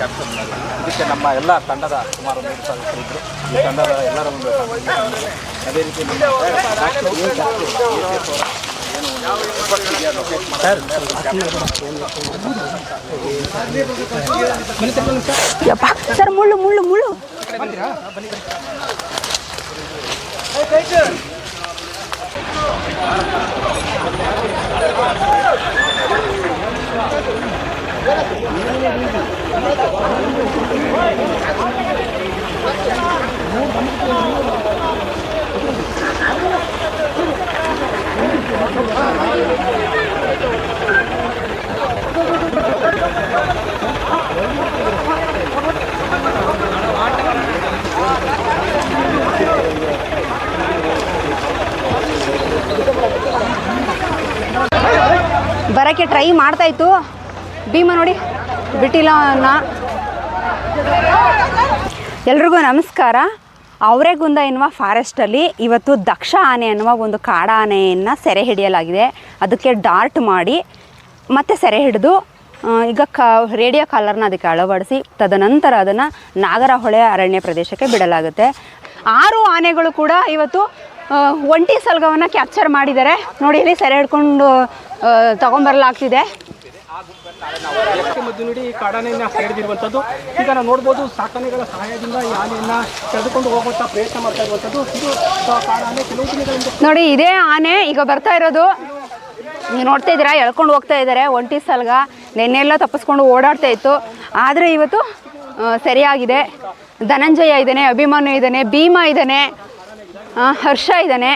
Capture ಇದಕ್ಕೆ ನಮ್ಮ ಎಲ್ಲ ತಂಡದ ಸುಮಾರು ಮೂರು ಸಾವಿರ ಇದ್ದರು ಈ ತಂಡದ ಎಲ್ಲರ ಒಂದು ಅದೇ ರೀತಿ ನಮ್ಮ ಸರ್, ಮುಳ್ಳು ಮುಳ್ಳು ಮುಳ್ಳು. ಬರೋಕ್ಕೆ ಟ್ರೈ ಮಾಡ್ತಾ ಇತ್ತು. ಭೀಮ ನೋಡಿ ಬಿಟ್ಟಿಲ್ಲ ಅನ್ನ ಎಲ್ರಿಗೂ ನಮಸ್ಕಾರ. ಅವರೆಗುಂದ ಎನ್ನುವ ಫಾರೆಸ್ಟಲ್ಲಿ ಇವತ್ತು ದಕ್ಷ ಆನೆ ಅನ್ನುವ ಒಂದು ಕಾಡ ಆನೆಯನ್ನು ಸೆರೆ ಹಿಡಿಯಲಾಗಿದೆ. ಅದಕ್ಕೆ ಡಾರ್ಟ್ ಮಾಡಿ ಮತ್ತೆ ಸೆರೆ ಹಿಡಿದು ಈಗ ಕ ರೇಡಿಯೋ ಕಾಲರ್ನ ಅದಕ್ಕೆ ಅಳವಡಿಸಿ, ತದನಂತರ ಅದನ್ನು ನಾಗರಹೊಳೆ ಅರಣ್ಯ ಪ್ರದೇಶಕ್ಕೆ ಬಿಡಲಾಗುತ್ತೆ. ಆರು ಆನೆಗಳು ಕೂಡ ಇವತ್ತು ಒಂಟಿ ಸಲ್ಗವನ್ನು ಕ್ಯಾಪ್ಚರ್ ಮಾಡಿದ್ದಾರೆ. ನೋಡಿ, ಇಲ್ಲಿ ಸೆರೆ ಹಿಡ್ಕೊಂಡು ತಗೊಂಬರಲಾಗ್ತಿದೆ. ಮದ್ದು ನೀಡಿ ಕಾಡಾನೆಯನ್ನು ಹಿಡಿದಿರುವಂಥದ್ದು ಈಗ ನಾವು ನೋಡ್ಬೋದು ಸಾಕಾನೆಗಳ ಸಹಾಯದಿಂದ ಈ ಆನೆಯನ್ನು ತೆಗೆದುಕೊಂಡು ಹೋಗುವಂಥ ಪ್ರಯತ್ನ ಮಾಡ್ತಾ ಇರುವಂಥದ್ದು. ಇದು ಕಾಡಾನೆ ಕೆಲವು ದಿನಗಳಿಂದ ನೋಡಿ, ಇದೇ ಆನೆ ಈಗ ಬರ್ತಾ ಇರೋದು. ನೀವು ನೋಡ್ತಾ ಇದ್ದೀರಾ, ಎಳ್ಕೊಂಡು ಹೋಗ್ತಾ ಇದ್ದಾರೆ. ಒಂಟಿ ಸಲ್ಗ ನೆನ್ನೆಲ್ಲ ತಪ್ಪಿಸ್ಕೊಂಡು ಓಡಾಡ್ತಾ ಇತ್ತು. ಆದರೆ ಇವತ್ತು ಸರಿಯಾಗಿದೆ. ಧನಂಜಯ ಇದ್ದಾನೆ ಅಭಿಮಾನು ಇದ್ದಾನೆ, ಭೀಮ ಇದ್ದಾನೆ ಹರ್ಷ ಇದ್ದಾನೆ.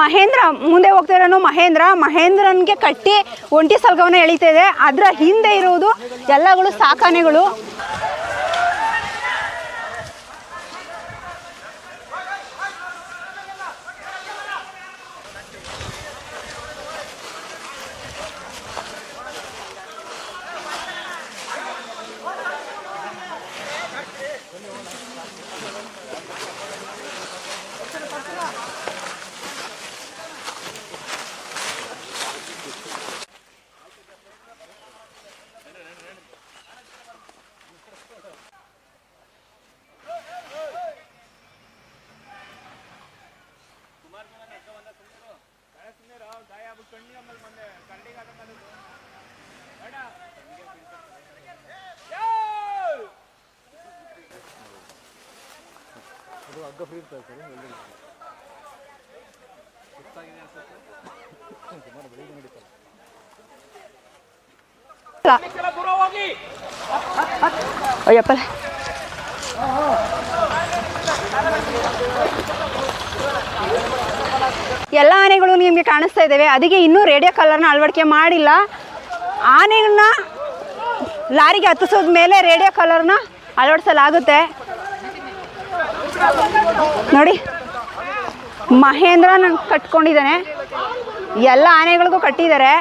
ಮಹೇಂದ್ರ ಮುಂದೆ ಹೋಗ್ತಾ ಇರೋನು ಮಹೇಂದ್ರ. ಮಹೇಂದ್ರನ್ಗೆ ಕಟ್ಟಿ ಒಂಟಿ ಸಲ್ಗವನ್ನು ಎಳಿತಾ ಇದೆ. ಅದರ ಹಿಂದೆ ಇರುವುದು ಎಲ್ಲಗಳು ಸಾಕಾನೆಗಳು ಅಯ್ಯಪ್ಪ. ಎಲ್ಲ ಆನೆಗಳು ನಿಮಗೆ ಕಾಣಿಸ್ತಾ ಇದ್ದಾವೆ. ಅದಕ್ಕೆ ಇನ್ನೂ ರೇಡಿಯೋ ಕಲರ್ನ ಅಳವಡಿಕೆ ಮಾಡಿಲ್ಲ. ಆನೆಗಳನ್ನ ಲಾರಿಗೆ ಹತ್ತಿಸೋದ ಮೇಲೆ ರೇಡಿಯೋ ಕಲರ್ನ ಅಳವಡಿಸಲಾಗುತ್ತೆ. ನೋಡಿ ಮಹೇಂದ್ರ ನಂಗೆ ಕಟ್ಕೊಂಡಿದ್ದಾನೆ. ಎಲ್ಲ ಆನೆಗಳಿಗೂ ಕಟ್ಟಿದ್ದಾರೆ.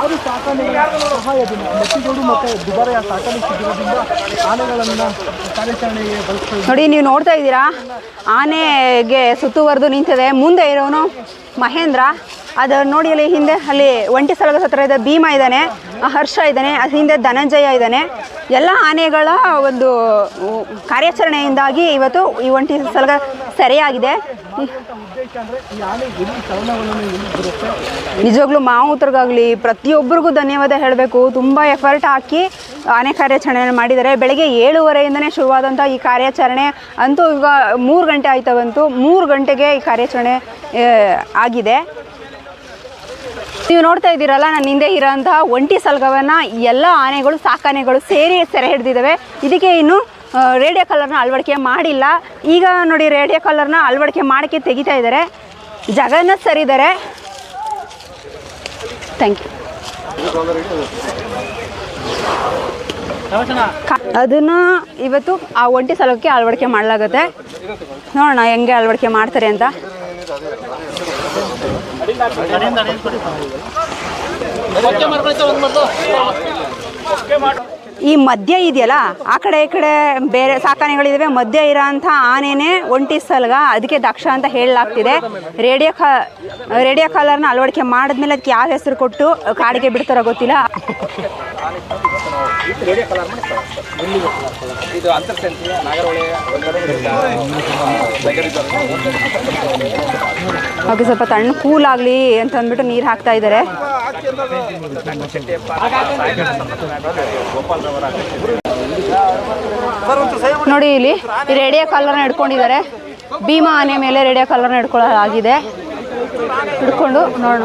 ಆರು ಸಾಕಣೆಯ ಸಹಾಯದಿಂದ ಮೆಟ್ಟಿಗೋಡು ಮತ್ತು ದುಬಾರೆಯ ಸಾಕಣೆ ಶಿಬಿರದಿಂದ ಆನೆಗಳನ್ನು ಕಾರ್ಯಾಚರಣೆಗೆ ಬಳಸ್ತಾ ನೋಡಿ, ನೀವು ನೋಡ್ತಾ ಇದ್ದೀರಾ? ಆನೆಗೆ ಸುತ್ತುವರೆದು ನಿಂತಿದೆ. ಮುಂದೆ ಇರೋನು ಮಹೇಂದ್ರ. ಅದು ನೋಡಿ ಅಲ್ಲಿ ಹಿಂದೆ ಅಲ್ಲಿ ಒಂಟಿ ಸ್ಥಳದ ಹತ್ರ ಇದೆ ಭೀಮ ಇದ್ದಾನೆ ಹರ್ಷ ಇದ್ದಾನೆ, ಅದು ಹಿಂದೆ ಧನಂಜಯ ಇದ್ದಾನೆ. ಎಲ್ಲ ಆನೆಗಳ ಒಂದು ಕಾರ್ಯಾಚರಣೆಯಿಂದಾಗಿ ಇವತ್ತು ಈ ಒಂಟಿ ಸಲಗ ಸರಿಯಾಗಿದೆ. ಮಾವು ಮಾವುತರಿಗಾಗಲಿ ಪ್ರತಿಯೊಬ್ಬರಿಗೂ ಧನ್ಯವಾದ ಹೇಳಬೇಕು. ತುಂಬ ಎಫರ್ಟ್ ಹಾಕಿ ಆನೆ ಕಾರ್ಯಾಚರಣೆಯನ್ನು ಮಾಡಿದ್ದಾರೆ. ಬೆಳಗ್ಗೆ ಏಳುವರೆಯಿಂದನೇ ಶುರುವಾದಂಥ ಈ ಕಾರ್ಯಾಚರಣೆ. ಅಂತೂ ಈಗ ಮೂರು ಗಂಟೆ ಆಯ್ತವಂತೂ ಮೂರು ಗಂಟೆಗೆ ಈ ಕಾರ್ಯಾಚರಣೆ ಆಗಿದೆ. ನೀವು ನೋಡ್ತಾ ಇದ್ದೀರಲ್ಲ, ನನ್ನ ಹಿಂದೆ ಇರೋಂತಹ ಒಂಟಿ ಸಲ್ಗವನ್ನು ಎಲ್ಲ ಆನೆಗಳು, ಸಾಕಾನೆಗಳು ಸೇರಿ ಸೆರೆ ಹಿಡಿದಿದ್ದಾವೆ. ಇದಕ್ಕೆ ಇನ್ನು ರೇಡಿಯೋ ಕಲರ್ನ ಅಳವಡಿಕೆ ಮಾಡಿಲ್ಲ. ಈಗ ನೋಡಿ, ರೇಡಿಯೋ ಕಲರ್ನ ಅಳವಡಿಕೆ ಮಾಡೋಕ್ಕೆ ತೆಗಿತಾ ಇದ್ದಾರೆ. ಜಗನ್ನ ಸರಿದ್ದಾರೆ ಥ್ಯಾಂಕ್ ಯು ಅದನ್ನ ಇವತ್ತು ಆ ಒಂಟಿ ಸಲಕ್ಕೆ ಅಳವಡಿಕೆ ಮಾಡಲಾಗುತ್ತೆ. ನೋಡೋಣ, ಹೆಂಗೆ ಅಳವಡಿಕೆ ಮಾಡ್ತಾರೆ ಅಂತ. ಈ ಮಧ್ಯ ಇದೆಯಲ್ಲ, ಆ ಕಡೆ ಈ ಕಡೆ ಬೇರೆ ಸಾಕಾನೆಗಳಿದಾವೆ ಮಧ್ಯ ಇರೋಂಥ ಆನೆನೇ ಒಂಟಿ ಸಲ್ಗ, ಅದಕ್ಕೆ ದಕ್ಷ ಅಂತ ಹೇಳಲಾಗ್ತಿದೆ. ರೇಡಿಯೋ ಕಾ, ರೇಡಿಯೋ ಕಾಲರ್ನ ಅಳವಡಿಕೆ ಮಾಡಿದ್ಮೇಲೆ ಅದಕ್ಕೆ ಯಾವ ಹೆಸರು ಕೊಟ್ಟು ಕಾಡಿಗೆ ಬಿಡ್ತಾರೋ ಗೊತ್ತಿಲ್ಲ. ಕಲರ್ ಇದು ನಾಗರಹೊಳೆ ಹಾಗೆ ಸ್ವಲ್ಪ ತಣ್ಣ ಕೂಲ್ ಆಗಲಿ ಅಂತ ಅಂದ್ಬಿಟ್ಟು ನೀರು ಹಾಕ್ತಾ ಇದ್ದಾರೆ ನೋಡಿ ಇಲ್ಲಿ ರೇಡಿಯೋ ಕಾಲರ್ನ ಹಿಡ್ಕೊಂಡಿದ್ದಾರೆ. ಭೀಮಾ ಆನೆ ಮೇಲೆ ರೇಡಿಯೋ ಕಾಲರ್ನ ಹಿಡ್ಕೊಳ್ಳಲಾಗಿದೆ ಹಿಡ್ಕೊಂಡು ನೋಡೋಣ.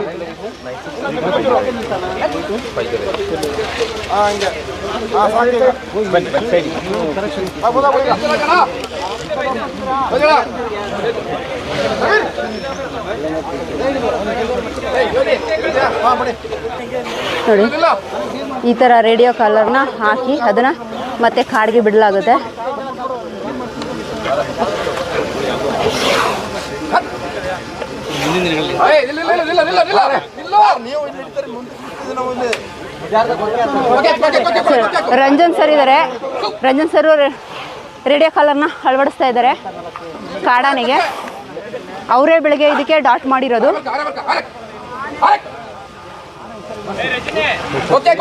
ನೋಡಿ ಈ ಥರ ರೇಡಿಯೋ ಕಾಲರ್ನ ಹಾಕಿ ಅದನ್ನು ಮತ್ತೆ ಕಾಡಿಗೆ ಬಿಡಲಾಗುತ್ತೆ. ರಂಜನ್ ಸರ್ ಇದ್ದಾರೆ ರಂಜನ್ ಸರ್ ರೇಡಿಯೋ ಕಾಲರ್ನ ಅಳವಡಿಸ್ತಾ ಇದ್ದಾರೆ ಕಾಡಾನಿಗೆ. ಅವರೇ ಬೆಳಗ್ಗೆ ಇದಕ್ಕೆ ಡಾಟ್ ಮಾಡಿರೋದು.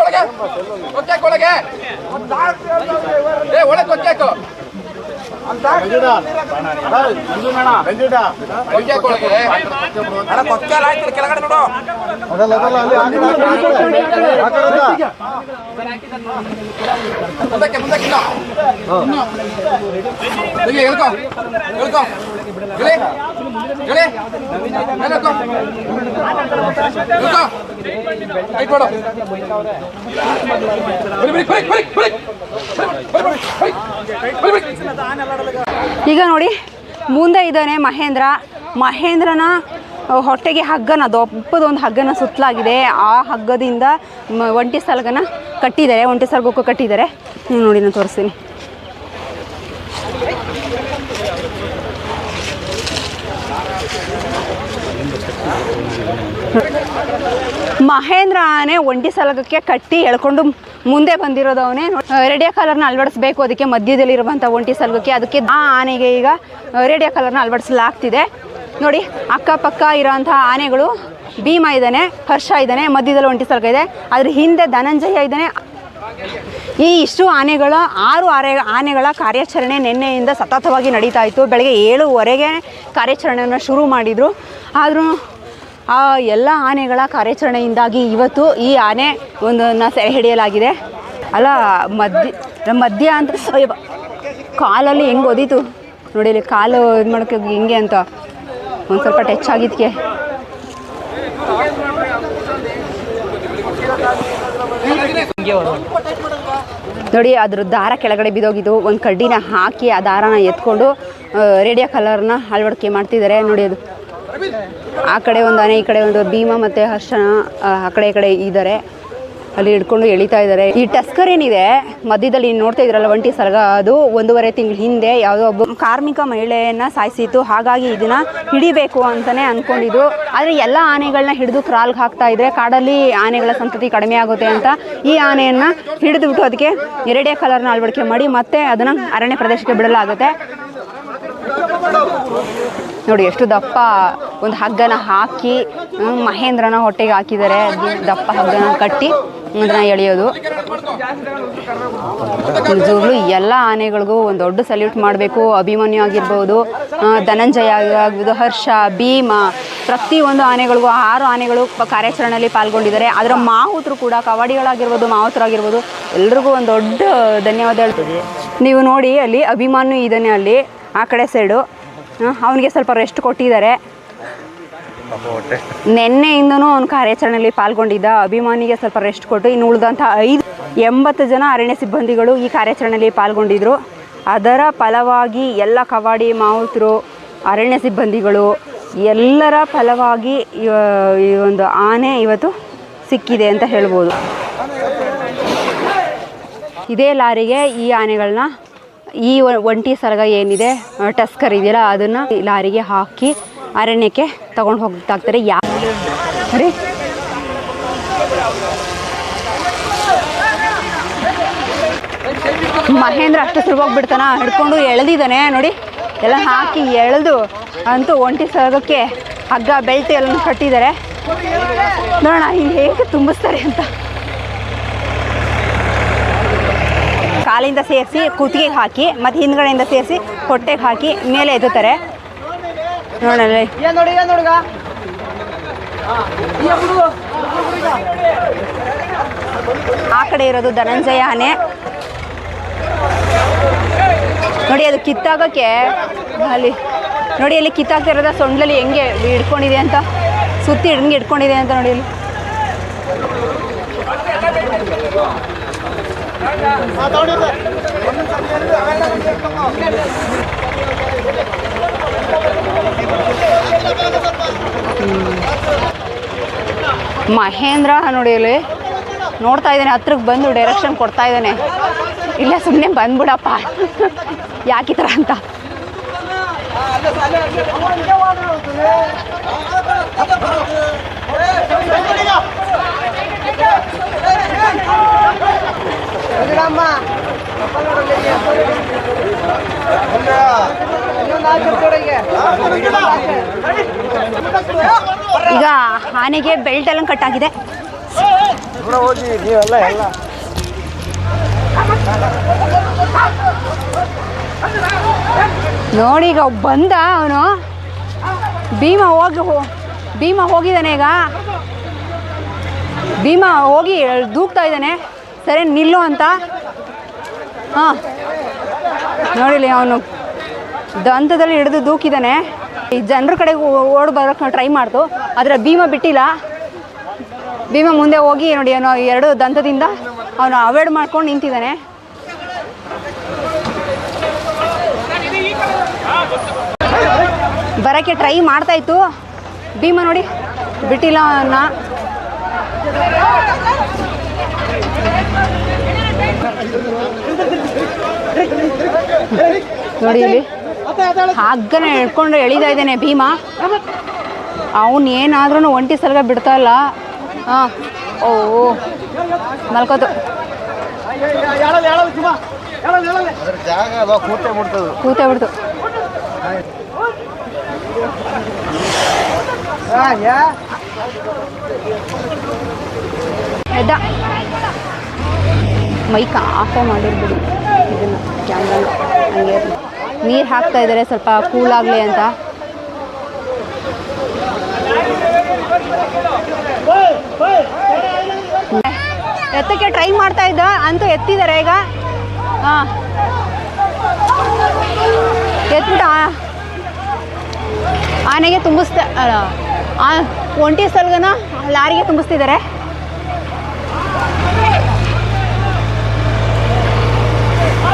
ಒಳಗೆ ಕೆಳಗಡೆ ನೋಡು ಮುಂದಕ್ಕೆ ಮುಂದಕ್ಕೆ ಇನ್ನು ಇಲ್ಲಿ ಹೇಳ್ಕೊ ಹೇಳ್ಕೊ ಹೇಳಿ ಹೇಳಿ ಮೇಲೆ ಹೇಳ್ಕೊ ಹೇಳ್ಕೊ ಕೈಟ್ ಮಾಡು ಬರಿ ಬರಿ ಬರಿ ಬರಿ ಬರಿ ಬರಿ ಬರಿ ಬರಿ ಈಗ ನೋಡಿ, ಮುಂದೆ ಇದ್ದಾನೆ ಮಹೇಂದ್ರ. ಮಹೇಂದ್ರನ ಹೊಟ್ಟೆಗೆ ಹಗ್ಗನ ದೊಪ್ಪದೊಂದು ಹಗ್ಗನ ಸುತ್ತಲಾಗಿದೆ. ಆ ಹಗ್ಗದಿಂದ ಒಂಟಿ ಸಲಗನ ಕಟ್ಟಿದ್ದಾರೆ. ಒಂಟಿ ಸಲಗಕ್ಕೂ ಕಟ್ಟಿದ್ದಾರೆ. ನೋಡಿ, ನಾನು ತೋರಿಸ್ತೀನಿ. ಮಹೇಂದ್ರ ಆನೆ ಒಂಟಿ ಸಲಗಕ್ಕೆ ಕಟ್ಟಿ ಎಳ್ಕೊಂಡು ಮುಂದೆ ಬಂದಿರೋದವನೇ ರೇಡಿಯೋ ಕಲರ್ನ ಅಳವಡಿಸ್ಬೇಕು ಅದಕ್ಕೆ ಮಧ್ಯದಲ್ಲಿ ಮಧ್ಯದಲ್ಲಿರುವಂಥ ಒಂಟಿ ಸಲಗಕ್ಕೆ. ಅದಕ್ಕೆ ಆ ಆನೆಗೆ ಈಗ ರೇಡಿಯೋ ಕಲರ್ನ ಅಳವಡಿಸಲಾಗ್ತಿದೆ. ನೋಡಿ, ಅಕ್ಕಪಕ್ಕ ಇರೋಂಥ ಆನೆಗಳು, ಭೀಮ ಇದ್ದಾನೆ, ಹರ್ಷ ಇದ್ದಾನೆ, ಮಧ್ಯದಲ್ಲಿ ಒಂಟಿ ಸಲಗ ಇದೆ. ಅದ್ರ ಹಿಂದೆ ಧನಂಜಯ ಇದ್ದಾನೆ. ಈ ಇಷ್ಟು ಆನೆಗಳ, ಆರು ಆರೆ, ಆನೆಗಳ ಕಾರ್ಯಾಚರಣೆ ನಿನ್ನೆಯಿಂದ ಸತತವಾಗಿ ನಡೀತಾ ಇತ್ತು. ಬೆಳಗ್ಗೆ ಏಳುವರೆಗೆ ಕಾರ್ಯಾಚರಣೆಯನ್ನು ಶುರು ಮಾಡಿದರು. ಆದರೂ ಆ ಎಲ್ಲ ಆನೆಗಳ ಕಾರ್ಯಾಚರಣೆಯಿಂದಾಗಿ ಇವತ್ತು ಈ ಆನೆ ಒಂದನ್ನು ಸೆರೆ ಹಿಡಿಯಲಾಗಿದೆ. ಅಲ್ಲ ಮಧ್ಯ ಮಧ್ಯ ಅಂತ ಕಾಲಲ್ಲಿ ಹೆಂಗೆ ಓದಿತು ನೋಡಿ ಇಲ್ಲಿ ಕಾಲು ಇದು ಮಾಡೋಕ್ಕೆ ಹೆಂಗೆ ಅಂತ. ಒಂದು ಸ್ವಲ್ಪ ಟಚ್ ಆಗಿದ್ಕೆ. ನೋಡಿ, ಅದ್ರ ದಾರ ಕೆಳಗಡೆ ಬಿದ್ದೋಗಿದ್ದು. ಒಂದು ಕಡ್ಡಿನ ಹಾಕಿ ಆ ದಾರನ ಎತ್ಕೊಂಡು ರೇಡಿಯೋ ಕಲರ್ನ ಅಳವಡಿಕೆ ಮಾಡ್ತಿದ್ದಾರೆ. ನೋಡಿ ಅದು. ಆ ಕಡೆ ಒಂದು ಆನೆ, ಈ ಕಡೆ ಒಂದು ಭೀಮ ಮತ್ತು ಹರ್ಷನ ಆ ಕಡೆ, ಈ ಕಡೆ ಇದ್ದಾರೆ. ಅಲ್ಲಿ ಹಿಡ್ಕೊಂಡು ಎಳಿತಾ ಇದ್ದಾರೆ. ಈ ಟಸ್ಕರ್ ಏನಿದೆ? ಮಧ್ಯದಲ್ಲಿ ನೋಡ್ತಾ ಇದ್ರಲ್ಲ ಒಂಟಿ ಸರ್ಗ ಅದು ಒಂದೂವರೆ ತಿಂಗಳ ಹಿಂದೆ ಯಾವುದೋ ಒಬ್ಬ ಕಾರ್ಮಿಕ ಮಹಿಳೆಯನ್ನ ಸಾಯಿಸಿತ್ತು. ಹಾಗಾಗಿ ಇದನ್ನ ಹಿಡಿಬೇಕು ಅಂತಾನೆ ಅನ್ಕೊಂಡಿದ್ರು ಆದರೆ ಎಲ್ಲ ಆನೆಗಳನ್ನ ಹಿಡಿದು ಕ್ರಾಲ್ಗೆ ಹಾಕ್ತಾ ಇದ್ರೆ ಕಾಡಲ್ಲಿ ಆನೆಗಳ ಸಂತತಿ ಕಡಿಮೆ ಆಗುತ್ತೆ ಅಂತ ಈ ಆನೆಯನ್ನ ಹಿಡಿದುಬಿಟ್ಟು ಅದಕ್ಕೆ ಎರಡೇ ಕಲರ್ನ ಅಳವಡಿಕೆ ಮಾಡಿ ಮತ್ತೆ ಅದನ್ನ ಅರಣ್ಯ ಪ್ರದೇಶಕ್ಕೆ ಬಿಡಲಾಗುತ್ತೆ. ನೋಡಿ, ಎಷ್ಟು ದಪ್ಪ ಒಂದು ಹಗ್ಗನ ಹಾಕಿ ಮಹೇಂದ್ರನ ಹೊಟ್ಟೆಗೆ ಹಾಕಿದ್ದಾರೆ. ದಪ್ಪ ಹಗ್ಗನ ಕಟ್ಟಿ ಅದನ್ನ ಎಳೆಯೋದು. ನಿಜವಾಗ್ಲೂ ಎಲ್ಲ ಆನೆಗಳಿಗೂ ಒಂದು ದೊಡ್ಡ ಸಲ್ಯೂಟ್ ಮಾಡಬೇಕು. ಅಭಿಮನ್ಯು ಆಗಿರ್ಬೋದು ಧನಂಜಯ ಆಗಿರ್ಬೋದು, ಹರ್ಷ, ಭೀಮ, ಪ್ರತಿಯೊಂದು ಆನೆಗಳಿಗೂ, ಆರು ಆನೆಗಳು ಕಾರ್ಯಾಚರಣೆಯಲ್ಲಿ ಪಾಲ್ಗೊಂಡಿದ್ದಾರೆ. ಅದರ ಮಾವುತರು ಕೂಡ, ಕವಾಡಿಗಳಾಗಿರ್ಬೋದು, ಮಾವುತರಾಗಿರ್ಬೋದು, ಎಲ್ರಿಗೂ ಒಂದು ದೊಡ್ಡ ಧನ್ಯವಾದ ಹೇಳ್ತೀವಿ. ನೀವು ನೋಡಿ ಅಲ್ಲಿ, ಅಭಿಮಾನ್ಯು ಇದ್ದಾನೆ ಅಲ್ಲಿ, ಆ ಕಡೆ ಸೈಡು ಅವನಿಗೆ ಸ್ವಲ್ಪ ರೆಸ್ಟ್ ಕೊಟ್ಟಿದ್ದಾರೆ. ನಿನ್ನೆಯಿಂದನೂ ಅವನು ಕಾರ್ಯಾಚರಣೆಯಲ್ಲಿ ಪಾಲ್ಗೊಂಡಿದ್ದ. ಅಭಿಮಾನಿಗೆ ಸ್ವಲ್ಪ ರೆಸ್ಟ್ ಕೊಟ್ಟು ಇನ್ನು ಉಳಿದಂಥ ಐದು ಎಂಬತ್ತು ಜನ ಅರಣ್ಯ ಸಿಬ್ಬಂದಿಗಳು ಈ ಕಾರ್ಯಾಚರಣೆಯಲ್ಲಿ ಪಾಲ್ಗೊಂಡಿದ್ರು. ಅದರ ಫಲವಾಗಿ ಎಲ್ಲ ಕವಾಡಿ, ಮಾವುತರು, ಅರಣ್ಯ ಸಿಬ್ಬಂದಿಗಳು ಎಲ್ಲರ ಫಲವಾಗಿ ಈ ಒಂದು ಆನೆ ಇವತ್ತು ಸಿಕ್ಕಿದೆ ಅಂತ ಹೇಳ್ಬೋದು. ಇದೇ ಲಾರಿಗೆ ಈ ಆನೆಗಳನ್ನ ಈ ಒಂಟಿ ಸರಗ ಏನಿದೆ ಟಸ್ಕರ್ ಇದೆಯಲ್ಲ, ಅದನ್ನು ಲಾರಿಗೆ ಹಾಕಿ ಅರಣ್ಯಕ್ಕೆ ತಗೊಂಡು ಹೋಗ್ತಾಗ್ತಾರೆ ಯಾ ರೀ ಮಹೇಂದ್ರ ಅಷ್ಟು ಸುಲಭವಾಗಿ ಬಿಡ್ತಾನ. ಹಿಡ್ಕೊಂಡು ಎಳೆದಿದ್ದಾನೆ. ನೋಡಿ, ಎಲ್ಲ ಹಾಕಿ ಎಳೆದು ಅಂತೂ ಒಂಟಿ ಸಲಗಕ್ಕೆ ಹಗ್ಗ, ಬೆಲ್ಟ್ ಎಲ್ಲ ಕಟ್ಟಿದ್ದಾರೆ. ನೋಡೋಣ, ಇಲ್ಲಿ ಹೇಗೆ ತುಂಬಿಸ್ತಾರೆ ಅಂತ. ಕಾಲಿಂದ ಸೇರಿಸಿ ಕುತ್ತಿಗೆಗೆ ಹಾಕಿ ಮತ್ತು ಹಿಂದ್ಗಡೆಯಿಂದ ಸೇರಿಸಿ, ಹೊಟ್ಟೆಗೆ ಹಾಕಿ, ಮೇಲೆ ಎತ್ತುತ್ತಾರೆ. ನೋಡೋಣ ಏನ್ ನೋಡಿ ಏನ್ ನೋಡ್ಗ? ಆ ಕಡೆ ಇರೋದು ಧನಂಜಯ ಆನೆ ನೋಡಿ ಅದು ಕಿತ್ತಾಗೋಕೆ ಅಲ್ಲಿ ನೋಡಿ ಅಲ್ಲಿ ಕಿತ್ತಾಗ್ತಿರೋದ ಸೊಂಡ್ಲಲ್ಲಿ ಹೆಂಗೆ ಹಿಡ್ಕೊಂಡಿದೆ ಅಂತ. ಸುತ್ತಿ ಹೆಂಗೆ ಇಟ್ಕೊಂಡಿದೆ ಅಂತ ನೋಡಿ ಅಲ್ಲಿ ಮಹೇಂದ್ರ ನೋಡಿ ಅಲ್ಲಿ ನೋಡ್ತಾ ಇದ್ದಾನೆ ಹತ್ರಕ್ಕೆ ಬಂದು ಡೈರೆಕ್ಷನ್ ಕೊಡ್ತಾ ಇದ್ದಾನೆ. ಇಲ್ಲ ಸುಮ್ಮನೆ ಬಂದ್ಬಿಡಪ್ಪ. ಯಾಕೆ ಥರ ಅಂತ? ಈಗ ಆನೆಗೆ ಬೆಲ್ಟ್ ಎಲ್ಲ ಕಟ್ಟಾಗಿದೆ. ನೋಡಿ ಈಗ ಬಂದ ಅವನು. ಭೀಮ ಹೋಗಿ ಭೀಮ ಹೋಗಿದ್ದಾನೆ ಈಗ. ಭೀಮ ಹೋಗಿ ದೂಕ್ತಾ ಇದ್ದಾನೆ. ಸರಿ, ನಿಲ್ಲು ಅಂತ. ಹಾಂ. ನೋಡಿಲಿ ಅವನು. ದಂತದಲ್ಲಿ ಹಿಡಿದು ದೂಕಿದ್ದಾನೆ ಈ ಜನರ ಕಡೆಗೆ ಓಡ್ ಬರೋಕ್ಕೆ ಟ್ರೈ ಮಾಡ್ತು ಆದರೆ ಭೀಮ ಬಿಟ್ಟಿಲ್ಲ. ಭೀಮ ಮುಂದೆ ಹೋಗಿ ನೋಡಿ ಅವನು ಎರಡು ದಂತದಿಂದ ಅವನು ಅವಾಯ್ಡ್ ಮಾಡ್ಕೊಂಡು ನಿಂತಿದ್ದಾನೆ ಬರೋಕ್ಕೆ ಟ್ರೈ ಮಾಡ್ತಾ ಇತ್ತು. ಭೀಮ ನೋಡಿ, ಬಿಟ್ಟಿಲ್ಲ ಅವನ್ನ. ನೋಡಿ ಇಲ್ಲಿ. ಹಗ್ಗನ ಹಿಡ್ಕೊಂಡು ಎಳಿತಾ ಇದ್ದಾನೆ ಭೀಮ. ಅವನು ಏನಾದ್ರೂ ಒಂಟಿ ಸಲಗ ಬಿಡ್ತಾ ಇಲ್ಲ. ಹಾಂ ಓ. ಮಲ್ಕೋತು. ಕೂತೇ ಬಿಡ್ತು. ಎದ್ದ. ಮೈಕ್ ಆಫ್ ಮಾಡಿರ್ಬಿಡಿ. ಇದನ್ನು ಕ್ಯಾಮ್ರಾನ ಹಂಗೆ ನೀರು ಹಾಕ್ತಾ ಇದ್ದಾರೆ ಸ್ವಲ್ಪ ಕೂಲ್ ಆಗಲಿ ಅಂತ. ಎತ್ತಕ್ಕೆ ಟ್ರೈ ಮಾಡ್ತಾ ಇದ್ದ, ಅಂತೂ ಎತ್ತಿದ್ದಾರೆ ಈಗ. ಹಾಂ. ಎತ್ಬಿಟ್ಟು ಆನೆಗೆ ತುಂಬಿಸ್ತಾ ಆ ಒಂಟಿ ಸಲ್ಗನ ಲಾರಿಗೆ ತುಂಬಿಸ್ತಿದ್ದಾರೆ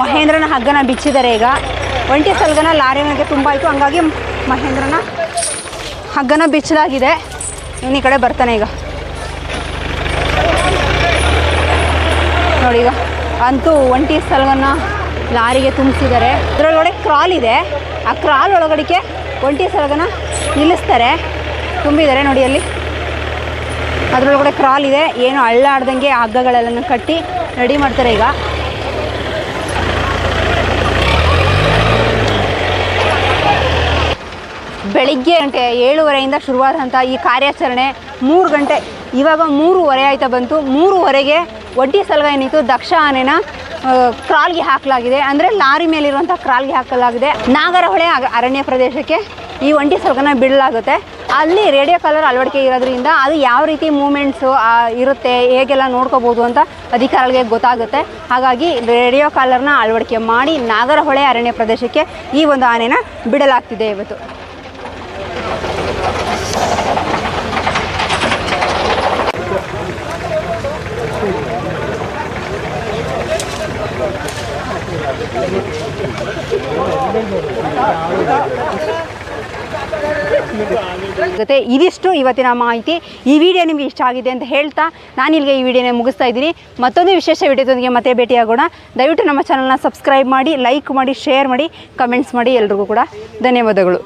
ಮಹೇಂದ್ರನ ಹಗ್ಗನ ಬಿಚ್ಚಿದ್ದಾರೆ ಈಗ. ಒಂಟಿ ಸಲ್ಗನ ಲಾರಿ ಮನೆಗೆ ತುಂಬ ಆಯಿತು. ಹಂಗಾಗಿ ಮಹೇಂದ್ರನ ಹಗ್ಗನ ಬಿಚ್ಚಲಾಗಿದೆ. ಇವನು ಈ ಕಡೆ ಬರ್ತಾನೆ ಈಗ. ನೋಡಿ ಈಗ. ಅಂತೂ ಒಂಟಿ ಸಲ್ಗನ ಲಾರಿಗೆ ತುಂಬಿಸಿದ್ದಾರೆ. ಅದರೊಳಗಡೆ ಕ್ರಾಲ್ ಇದೆ. ಆ ಕ್ರಾಲ್ ಒಳಗಡೆಗೆ ಒಂಟಿ ಸಲಗನ ನಿಲ್ಲಿಸ್ತಾರೆ. ತುಂಬಿದ್ದಾರೆ ನೋಡಿ ಅಲ್ಲಿ. ಅದರೊಳಗಡೆ ಕ್ರಾಲ್ ಇದೆ. ಏನು ಹಳ್ಳಾಡ್ದಂಗೆ ಹಗ್ಗಗಳೆಲ್ಲ ಕಟ್ಟಿ ರೆಡಿ ಮಾಡ್ತಾರೆ ಈಗ. ಬೆಳಿಗ್ಗೆ ಗಂಟೆ ಏಳುವರೆಯಿಂದ ಶುರುವಾದಂಥ ಈ ಕಾರ್ಯಾಚರಣೆ ಮೂರು ಗಂಟೆ, ಇವಾಗ ಮೂರುವರೆ ಆಯ್ತಾ ಬಂತು. ಮೂರುವರೆಗೆ ಒಡ್ಡಿ ಸಲಗ ಏನಿತ್ತು ದಕ್ಷ ಆನೆನ ಕ್ರಾಲ್ಗೆ ಹಾಕಲಾಗಿದೆ. ಅಂದರೆ ಲಾರಿ ಮೇಲಿರುವಂಥ ಕ್ರಾಲ್ಗೆ ಹಾಕಲಾಗಿದೆ. ನಾಗರಹೊಳೆ ಅರಣ್ಯ ಪ್ರದೇಶಕ್ಕೆ ಈ ಒಂಟಿ ಸಲಗನ ಬಿಡಲಾಗುತ್ತೆ. ಅಲ್ಲಿ ರೇಡಿಯೋ ಕಾಲರ್ ಅಳವಡಿಕೆ ಇರೋದ್ರಿಂದ ಅದು ಯಾವ ರೀತಿ ಮೂಮೆಂಟ್ಸು ಇರುತ್ತೆ, ಹೇಗೆಲ್ಲ ನೋಡ್ಕೋಬೋದು ಅಂತ ಅಧಿಕಾರಿಗಳಿಗೆ ಗೊತ್ತಾಗುತ್ತೆ. ಹಾಗಾಗಿ ರೇಡಿಯೋ ಕಾಲರ್ನ ಅಳವಡಿಕೆ ಮಾಡಿ ನಾಗರಹೊಳೆ ಅರಣ್ಯ ಪ್ರದೇಶಕ್ಕೆ ಈ ಒಂದು ಆನೆನ ಬಿಡಲಾಗ್ತಿದೆ ಇವತ್ತು. ಜೊತೆ ಇದಿಷ್ಟು ಇವತ್ತಿನ ಮಾಹಿತಿ. ಈ ವಿಡಿಯೋ ನಿಮಗೆ ಇಷ್ಟ ಆಗಿದೆ ಅಂತ ಹೇಳ್ತಾ ನಾನು ಇಲ್ಲಿಗೆ ಈ ವಿಡಿಯೋನ ಮುಗಿಸ್ತಾ ಇದ್ದೀನಿ. ಮತ್ತೊಂದು ವಿಶೇಷ ವಿಡಿಯೋದೊಂದಿಗೆ ಮತ್ತೆ ಭೇಟಿಯಾಗೋಣ ದಯವಿಟ್ಟು ನಮ್ಮ ಚಾನಲ್ನ ಸಬ್ಸ್ಕ್ರೈಬ್ ಮಾಡಿ ಲೈಕ್ ಮಾಡಿ ಶೇರ್ ಮಾಡಿ ಕಮೆಂಟ್ಸ್ ಮಾಡಿ ಎಲ್ರಿಗೂ ಕೂಡ ಧನ್ಯವಾದಗಳು.